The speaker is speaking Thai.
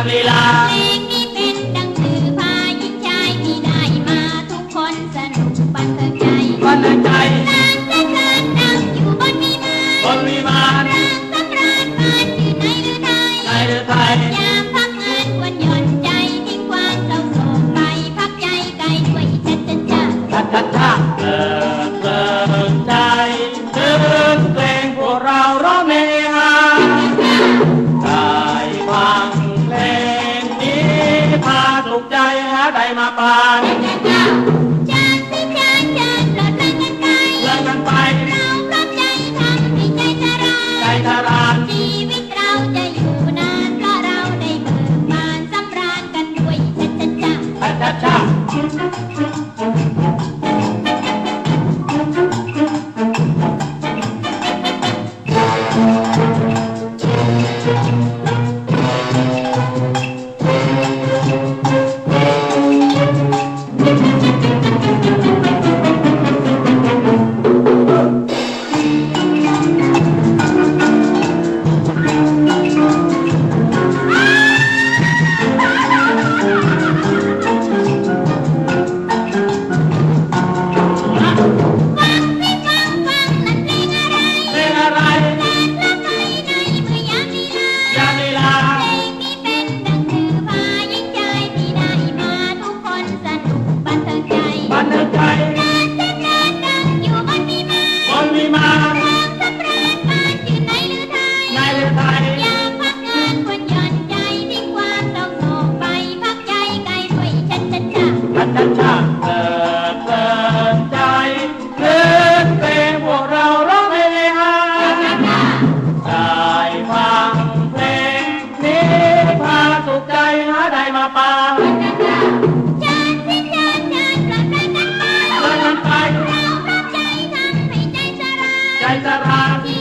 ามลีลาเพลงนี้เป็นดังสือพายิ่ชายที่ได้มาทุกคนสนุกบันเทิงใจบันเทิงใจนางตะการนางอยู่บนวิมานบนวิมานนางตะการบ้านอยู่ในหรือไทยในหรือไทย มา ใจทำให้ใจสลายใจสรานชี